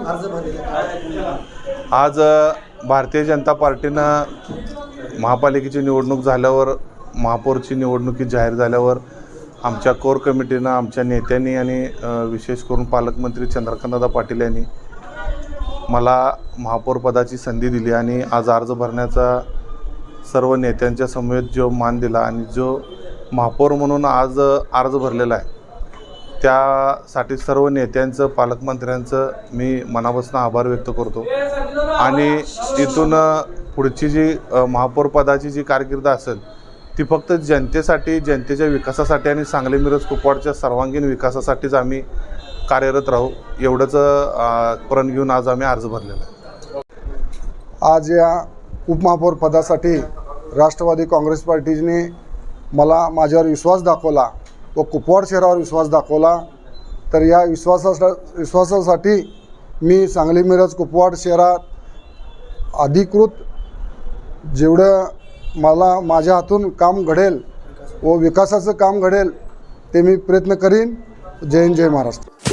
अर्ज आज भारतीय जनता पार्टीनं महापालिकेची निवडणूक झाल्यावर महापौरची निवडणुकी जाहीर झाल्यावर आमच्या कोर कमिटीनं आमच्या नेत्यांनी आणि विशेष करून पालकमंत्री चंद्रकांतदादा पाटील यांनी मला महापौरपदाची संधी दिली आणि आज अर्ज भरण्याचा सर्व नेत्यांच्या समवेत जो मान दिला आणि जो महापौर म्हणून आज अर्ज भरलेला आहे त्यासाठी सर्व नेत्यांचं पालकमंत्र्यांचं मी मनापासून आभार व्यक्त करतो. आणि इथून पुढची जी महापौरपदाची जी कारकीर्द असेल ती फक्त जनतेसाठी जनतेच्या विकासासाठी आणि सांगली मिरज कुपवाडच्या सर्वांगीण विकासासाठीच आम्ही कार्यरत राहू. एवढंच प्रण घेऊन आज आम्ही अर्ज भरलेला आहे. आज या उपमहापौर पदासाठी राष्ट्रवादी काँग्रेस पार्टीने मला माझ्यावर विश्वास दाखवला. व कुपवाड शहरावर विश्वास दाखवला. तर या विश्वासा विश्वासासाठी मी सांगली मिरज कुपवाड शहरात अधिकृत जेवढं मला माझ्या हातून काम घडेल व विकासाचं काम घडेल ते मी प्रयत्न करीन. जय हिंद जय महाराष्ट्र.